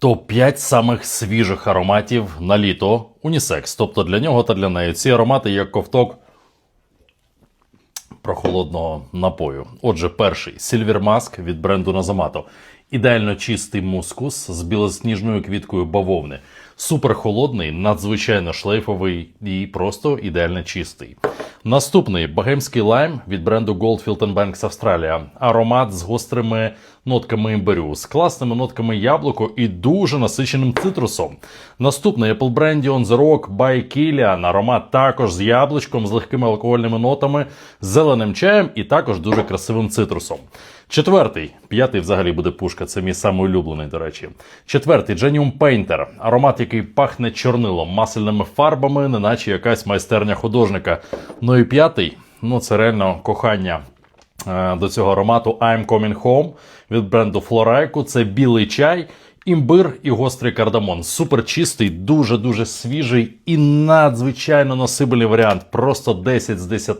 Топ-5 самих свіжих ароматів на літо унісекс. Тобто для нього та для неї ці аромати як ковток прохолодного напою. Отже, перший Silver Mask від бренду Назамато. Ідеально чистий мускус з білосніжною квіткою бавовни. Супер холодний, надзвичайно шлейфовий і просто ідеально чистий. Наступний богемський лайм від бренду Goldfield Banks Австралія. Аромат з гострими нотками імбирю, з класними нотками яблуко і дуже насиченим цитрусом. Наступний Apple Brandy on the Rock by Kilian. Аромат також з яблучком, з легкими алкогольними нотами, зеленим чаєм і також дуже красивим цитрусом. Четвертий, п'ятий взагалі буде пушка, це мій самий улюблений, до речі. Четвертий Genium Painter. Аромат, який пахне чорнилом, масельними фарбами, неначе якась майстерня художника. Ну і п'ятий, ну це реально кохання е, до цього аромату I'm Coming Home від бренду Floraico. Це білий чай, імбир і гострий кардамон. Супер чистий, дуже дуже свіжий і надзвичайно носибельний варіант. Просто 10 з 10.